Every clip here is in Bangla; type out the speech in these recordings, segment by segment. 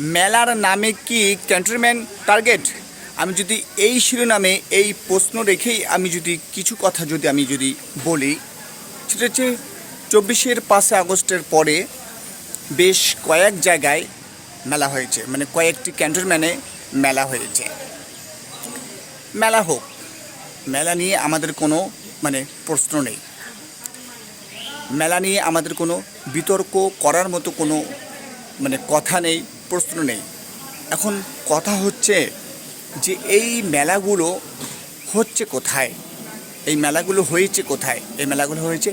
মেলার নামে কি ক্যান্টনমেন্ট টার্গেট আমি যদি এই শিরোনামে এই প্রশ্ন রেখেই আমি যদি কিছু কথা যদি আমি যদি বলি, সেটা হচ্ছে চব্বিশের পাঁচই আগস্টের পরে বেশ কয়েক জায়গায় মেলা হয়েছে মানে কয়েকটি ক্যান্টনমেন্টে মেলা হয়েছে। মেলা হোক, মেলা নিয়ে আমাদের কোনো মানে প্রশ্ন নেই। মেলা নিয়ে আমাদের কোনো বিতর্ক করার মতো কোনো মানে কথা নেই। প্রশ্ন নেই। এখন কথা হচ্ছে যে এই মেলাগুলো হচ্ছে কোথায়? এই মেলাগুলো হয়েছে কোথায়? এই মেলাগুলো হয়েছে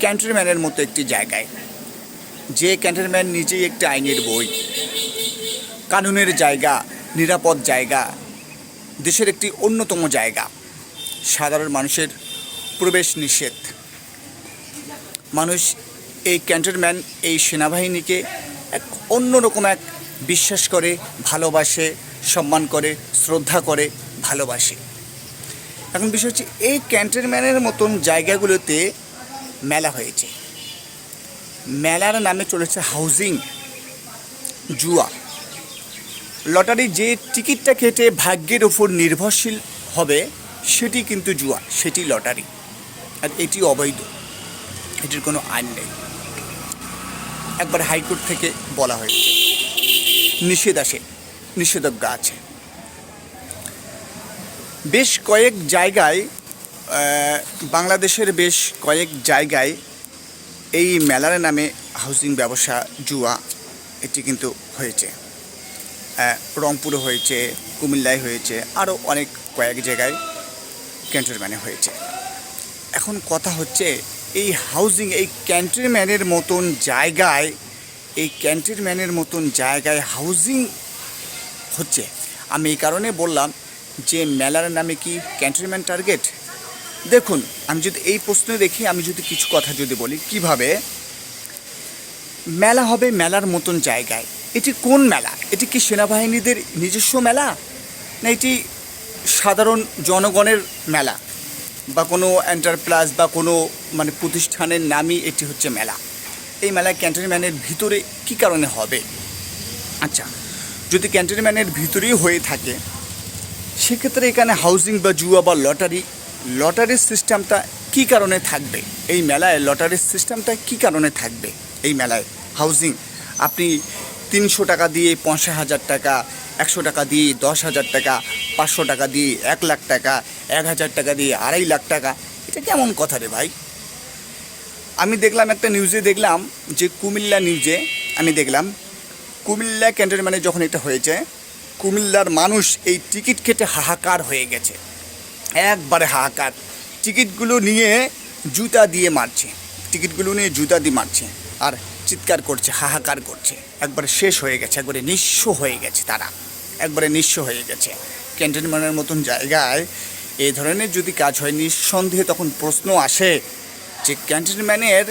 ক্যান্টনম্যানের মতো একটি জায়গায়। যে ক্যান্টনম্যান নিজেই একটি আইনের বই। কানুনের জায়গা, নিরাপদ জায়গা, দেশের একটি অন্যতম জায়গা। সাধারণ মানুষের প্রবেশ নিষেধ। মানুষ এই ক্যান্টনম্যান এই সেনাবাহিনীকে এক অন্যরকম এক বিশ্বাস করে, ভালোবাসে, সম্মান করে, শ্রদ্ধা করে, ভালোবাসে। এখন বিষয় হচ্ছে, এই ক্যান্টনম্যানের মতন জায়গাগুলোতে মেলা হয়েছে। মেলার নামে চলেছে হাউজিং জুয়া। লটারি যে টিকিটটা কেটে ভাগ্যের ওপর নির্ভরশীল হবে, সেটি কিন্তু জুয়া, সেটি লটারি। আর এটি অবৈধ। এটির কোনো আইন নেই। একবার হাইকোর্ট থেকে বলা হয়েছে। নিষেধ আসে নিষেধাজ্ঞা আছে। বেশ কয়েক জায়গায় বাংলাদেশের বেশ কয়েক জায়গায় এই মেলার নামে হাউজিং ব্যবসা জুয়া, এটি কিন্তু হয়েছে। রংপুরে হয়েছে, কুমিল্লায় হয়েছে আরও অনেক কয়েক জায়গায় ক্যান্টনম্যানে হয়েছে। এখন কথা হচ্ছে, এই হাউজিং এই ক্যান্টনম্যানের মতন জায়গায় এই ক্যান্টনম্যানের মতন জায়গায় হাউজিং হচ্ছে। আমি এই কারণে বললাম যে মেলার নামে কি ক্যান্টনম্যান টার্গেট দেখুন, আমি যদি এই প্রশ্ন দেখি, আমি যদি কিছু কথা যদি বলি, কীভাবে? মেলা হবে মেলার মতন জায়গায়। এটি কোন মেলা? এটি কি সেনাবাহিনীদের নিজস্ব মেলা? না এটি সাধারণ জনগণের মেলা? বা কোনো এন্টারপ্রাইজ বা কোনো মানে প্রতিষ্ঠানের নামই এটি হচ্ছে মেলা? এই মেলা ক্যান্টনম্যানের ভিতরে কি কারণে হবে? আচ্ছা। যদি ক্যান্টনম্যানের ভিতরেই হয়ে থাকে সেক্ষেত্রে এখানে হাউজিং বা জুয়া বা লটারি লটারির সিস্টেমটা কি কারণে থাকবে? এই মেলায় লটারির সিস্টেমটা কি কারণে থাকবে? এই মেলায় হাউজিং আপনি তিনশো টাকা দিয়ে পঞ্চাশ হাজার টাকা একশো টাকা দিয়ে দশ হাজার টাকা পাঁচশো টাকা দিয়ে এক লাখ টাকা এক হাজার টাকা দিয়ে আড়াই লাখ টাকা এটা কেমন কথা রে ভাই? আমি দেখলাম একটা নিউজে দেখলাম যে কুমিল্লা নিউজে আমি দেখলাম, কুমিল্লা ক্যান্টনমেন্টে যখন এটা হয়েছে, কুমিল্লার মানুষ এই টিকিট কেটে হাহাকার হয়ে গেছে। একবারে হাহাকার। টিকিটগুলো নিয়ে জুতা দিয়ে মারছে। টিকিটগুলো নিয়ে জুতা দিয়ে মারছে আর চিৎকার করছে, হাহাকার করছে। একবারে শেষ হয়ে গেছে, একবারে নিঃস্ব হয়ে গেছে তারা। একবারে নিঃস্ব হয়ে গেছে। ক্যান্টনমেন্টের মতন জায়গায় এই ধরনের যদি কাজ হয়, নিঃসন্দেহে তখন প্রশ্ন আসে যে ক্যান্টনম্যানের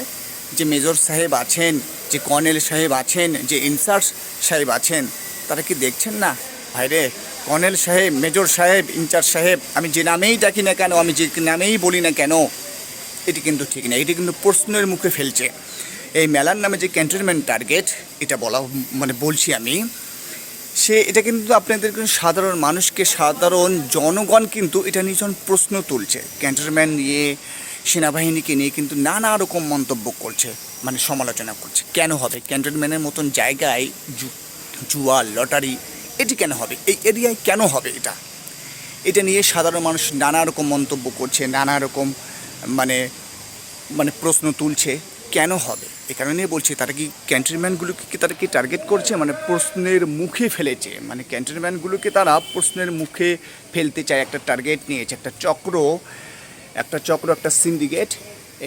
যে মেজর সাহেব আছেন, যে কর্নেল সাহেব আছেন, যে ইনচার্জ সাহেব আছেন, তারা কি দেখছেন না? ভাইরে, কর্নেল সাহেব, মেজর সাহেব, ইনচার্জ সাহেব, আমি যে নামেই ডাকি না কেন, আমি যে নামেই বলি না কেন, এটি কিন্তু ঠিক না, এটি কিন্তু প্রশ্নের মুখে ফেলছে। এই মেলার নামে যে ক্যান্টনমেন্ট টার্গেট, এটা বলা মানে বলছি আমি, সে, এটা কিন্তু আপনাদের সাধারণ মানুষকে, সাধারণ জনগণ কিন্তু এটা নিয়ে যখন প্রশ্ন তুলছে। ক্যান্টনমেন্ট নিয়ে সেনাবাহিনীকে নিয়ে কিন্তু নানা রকম মন্তব্য করছে মানে সমালোচনা করছে। কেন হবে? ক্যান্টনমেন্টের মতন জায়গায় জুয়া, লটারি, এটি কেন হবে? এই এরিয়ায় কেন হবে এটা? এটা নিয়ে সাধারণ মানুষ নানা রকম মন্তব্য করছে, নানা রকম মানে মানে প্রশ্ন তুলছে, কেন হবে? এ কারণে বলছি, তারা কি ক্যান্টনম্যানগুলোকে কি তারা কি টার্গেট করছে? মানে প্রশ্নের মুখে ফেলেছে। মানে ক্যান্টনম্যানগুলোকে তারা প্রশ্নের মুখে ফেলতে চায়, একটা টার্গেট নিয়েছে, একটা চক্র একটা চক্র, একটা সিন্ডিকেট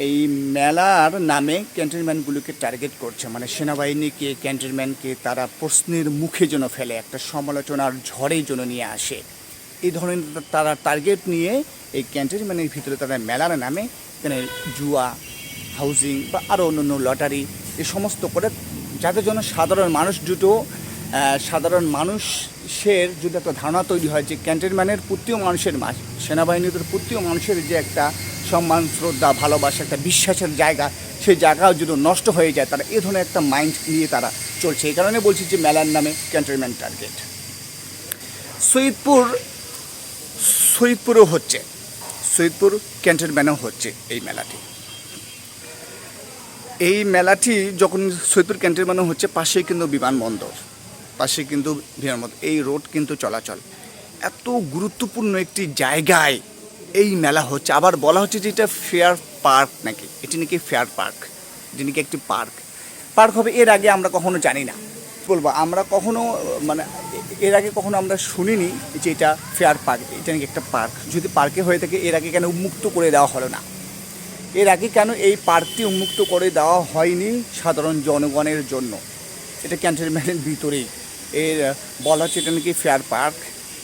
এই মেলার নামে ক্যান্টনম্যানগুলোকে টার্গেট করছে। মানে সেনাবাহিনীকে ক্যান্টনম্যানকে তারা প্রশ্নের মুখে যেন ফেলে, একটা সমালোচনার ঝড়ে যেন নিয়ে আসে। এই ধরনের তারা টার্গেট নিয়ে এই ক্যান্টনমেন্টের ভিতরে তারা মেলার নামে এখানে জুয়া হাউজিং বা আরও অন্যান্য লটারি এ সমস্ত করে যাদের জন্য সাধারণ মানুষ দুটো সাধারণ মানুষের যদি একটা ধারণা তৈরি হয় যে ক্যান্টনম্যানের প্রতিও মানুষের মাস সেনাবাহিনীদের প্রতিও মানুষের যে একটা সম্মান, শ্রদ্ধা, ভালোবাসা, একটা বিশ্বাসের জায়গা, সেই জায়গাও যদি নষ্ট হয়ে যায় তারা এ ধরনের একটা মাইন্ড নিয়ে তারা চলছে। এই কারণে বলছি যে মেলার নামে ক্যান্টনমেন্ট টার্গেট। সৈয়দপুর, সৈয়দপুরও হচ্ছে। সৈয়দপুর ক্যান্টনমেন্টও হচ্ছে এই মেলাটি। এই মেলাটি যখন সৈয়দপুর ক্যান্টনমেন্টও হচ্ছে, পাশেই কিন্তু বিমানবন্দর। পাশে কিন্তু বিমানবন্দর এই রোড কিন্তু চলাচল। এত গুরুত্বপূর্ণ একটি জায়গায় এই মেলা হচ্ছে। আবার বলা হচ্ছে যে এটা ফেয়ার পার্ক নাকি? এটি নাকি ফেয়ার পার্ক এটি নাকি একটি পার্ক পার্ক হবে এর আগে আমরা কখনো জানি না। বলব, আমরা কখনো মানে এর আগে কখনো আমরা শুনিনি যে এটা ফেয়ার পার্ক এটা নাকি একটা পার্ক যদি পার্কে হয়ে থাকে, এর আগে কেন উন্মুক্ত করে দেওয়া হলো না? এর আগে কেন এই পার্কটি উন্মুক্ত করে দেওয়া হয়নি সাধারণ জনগণের জন্য? এটা ক্যান্টনমেন্টের ভিতরেই। এর বলা হচ্ছে এটা নাকি ফেয়ার পার্ক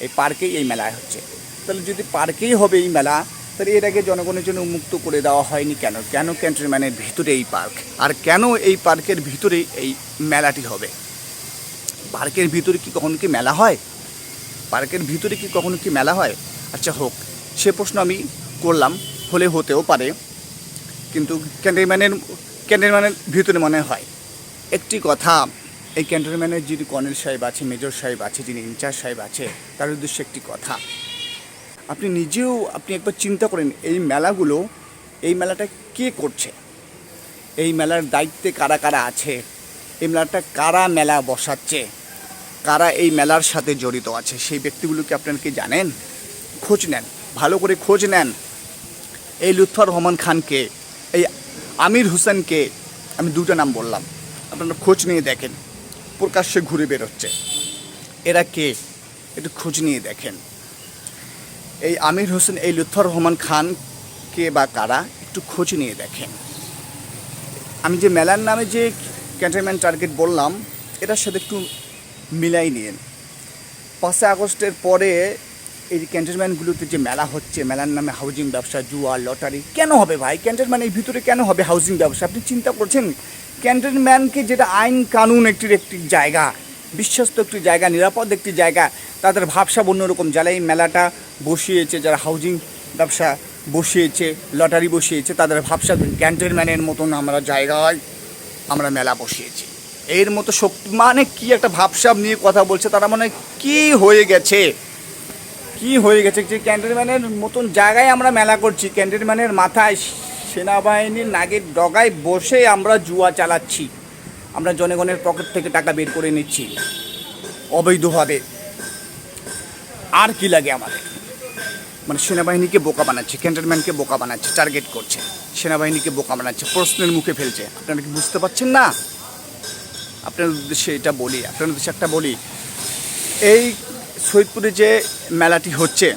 এই পার্কেই এই মেলা হচ্ছে। তাহলে যদি পার্কেই হবে এই মেলা, তাহলে এর আগে জনগণের জন্য উন্মুক্ত করে দেওয়া হয়নি কেন? কেন ক্যান্টনমেন্টের ভিতরে এই পার্ক আর কেন এই পার্কের ভিতরেই এই মেলাটি হবে? পার্কের ভিতরে কি কখনো কি মেলা হয়? পার্কের ভিতরে কি কখনো কি মেলা হয়? আচ্ছা হোক, সে প্রশ্ন আমি করলাম, হলে হতেও পারে। কিন্তু ক্যান্টনমেন্টের ক্যান্টনমেন্টের ভিতরে মনে হয়, একটি কথা এই ক্যান্টনমেন্টের যিনি কর্নেল সাহেব আছে, মেজর সাহেব আছে, যিনি ইনচার্জ সাহেব আছে, তার উদ্দেশ্যে একটি কথা। আপনি নিজেও আপনি একবার চিন্তা করেন, এই মেলাগুলো, এই মেলাটা কে করছে? এই মেলার দায়িত্বে কারা কারা আছে? এই মেলাটা কারা মেলা বসাচ্ছে? কারা এই মেলার সাথে জড়িত আছে? সেই ব্যক্তিগুলোকে আপনারা কি জানেন? খোঁজ নেন, ভালো করে খোঁজ নেন। এই লুৎফর রহমান খানকে, এই আমির হোসেনকে, আমি দুটো নাম বললাম, আপনারা খোঁজ নিয়ে দেখেন। প্রকাশ্যে ঘুরে বেরোচ্ছে। এরা কে? একটু খোঁজ নিয়ে দেখেন। এই আমির হোসেন, এই লুৎফর রহমান খান কে বা কারা? একটু খোঁজ নিয়ে দেখেন। আমি যে মেলার নামে যে ক্যান্টনমেন্ট টার্গেট বললাম, এটার সাথে একটু মিলাই নিন পাঁচই আগস্টের পরে এই ক্যান্টনমেন্টগুলোতে যে মেলা হচ্ছে, মেলার নামে হাউজিং ব্যবসা, জুয়া, লটারি, কেন হবে ভাই? ক্যান্টনমেন্টের ভিতরে কেন হবে হাউজিং ব্যবসা? আপনি চিন্তা করছেন? ক্যান্টনমেন্টকে যেটা আইন কানুন একটি একটি জায়গা, বিশ্বস্ত একটি জায়গা, নিরাপদ একটি জায়গা, তাদের ভাবসাব অন্যরকম যারা এই মেলাটা বসিয়েছে, যারা হাউজিং ব্যবসা বসিয়েছে লটারি বসিয়েছে, তাদের ভাবসা ক্যান্টনমেন্টের মতন আমরা জায়গায় আমরা মেলা বসিয়েছি। এর মতো শক্তি মানে কি একটা ভাবসাব নিয়ে কথা বলছে, তারা মানে কি হয়ে গেছে? কি হয়ে গেছে যে ক্যান্টনমেন্টের মতন জায়গায় আমরা মেলা করছি, ক্যান্টনমেন্টের মাথায় সেনাবাহিনীর নাগের ডগায় বসে আমরা জুয়া চালাচ্ছি। আমরা জনগণের পকেট থেকে টাকা বের করে নিচ্ছি। অবৈধভাবে। আর কি লাগে আমাদের? মানে সেনাবাহিনীকে বোকা বানাচ্ছে, ক্যান্টনমেন্টকে বোকা বানাচ্ছে, টার্গেট করছে। সেনাবাহিনীকে বোকা বানাচ্ছে, প্রশ্নের মুখে ফেলছে। আপনারা কি বুঝতে পারছেন না? আপনার উদ্দেশ্যে এটা বলি আপনার উদ্দেশ্যে একটা বলি। এই সৈয়দপুরে যে মেলাটি হচ্ছে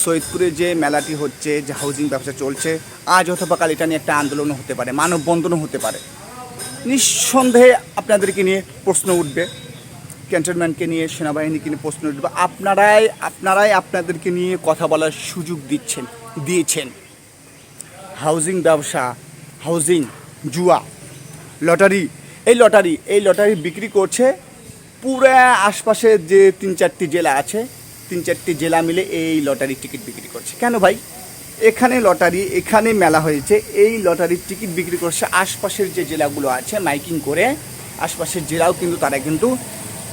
সৈয়দপুরে যে মেলাটি হচ্ছে, যে হাউজিং ব্যবসা চলছে, আজ অথবা কাল এটা নিয়ে একটা আন্দোলনও হতে পারে, মানববন্ধনও হতে পারে। নিঃসন্দেহে আপনাদেরকে নিয়ে প্রশ্ন উঠবে, ক্যান্টনমেন্টকে নিয়ে, সেনাবাহিনীকে নিয়ে প্রশ্ন উঠবে, আপনারাই আপনারাই আপনাদেরকে নিয়ে কথা বলার সুযোগ দিচ্ছেন, দিয়েছেন। হাউজিং ব্যবসা হাউজিং জুয়া, লটারি, এই লটারি এই লটারি বিক্রি করছে, পুরা আশপাশের যে তিন চারটি জেলা আছে তিন চারটি জেলা মিলে এই লটারির টিকিট বিক্রি করছে। কেন ভাই? এখানে লটারি, এখানে মেলা হয়েছে। এই লটারির টিকিট বিক্রি করছে আশপাশের যে জেলাগুলো আছে, মাইকিং করে আশপাশের জেলাও কিন্তু তারা কিন্তু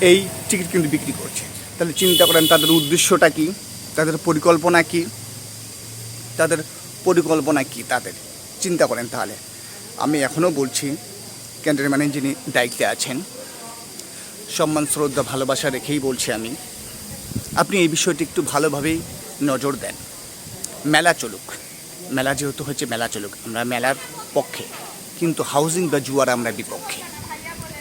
এই টিকিট কিন্তু বিক্রি করছে। তাহলে চিন্তা করেন, তাদের উদ্দেশ্যটা কি? তাদের পরিকল্পনা কি? তাদের পরিকল্পনা কি তাদের? চিন্তা করেন তাহলে। আমি এখনও বলছি ক্যান্টনমেন্টের যিনি দায়িত্বে আছেন, সম্মান, শ্রদ্ধা, ভালোবাসা রেখেই বলছি আমি আপনি এই বিষয়টি একটু ভালোভাবেই নজর দেন। মেলা চলুক। মেলা যেহেতু হচ্ছে মেলা চলুক। আমরা মেলার পক্ষে। কিন্তু হাউজিং বা জুয়ার আমরা বিপক্ষে।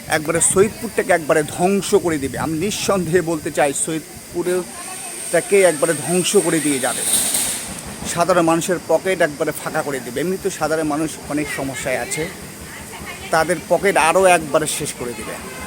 একবারে সৈয়দপুরটাকে একবারে ধ্বংস করে দেবে। আমি নিঃসন্দেহে বলতে চাই, সৈয়দপুরটাকে একবারে ধ্বংস করে দিয়ে যাবে। সাধারণ মানুষের পকেট একবারে ফাঁকা করে দেবে। এমনি তো সাধারণ মানুষ অনেক সমস্যায় আছে। তাদের পকেট আরও একবারে শেষ করে দেবে।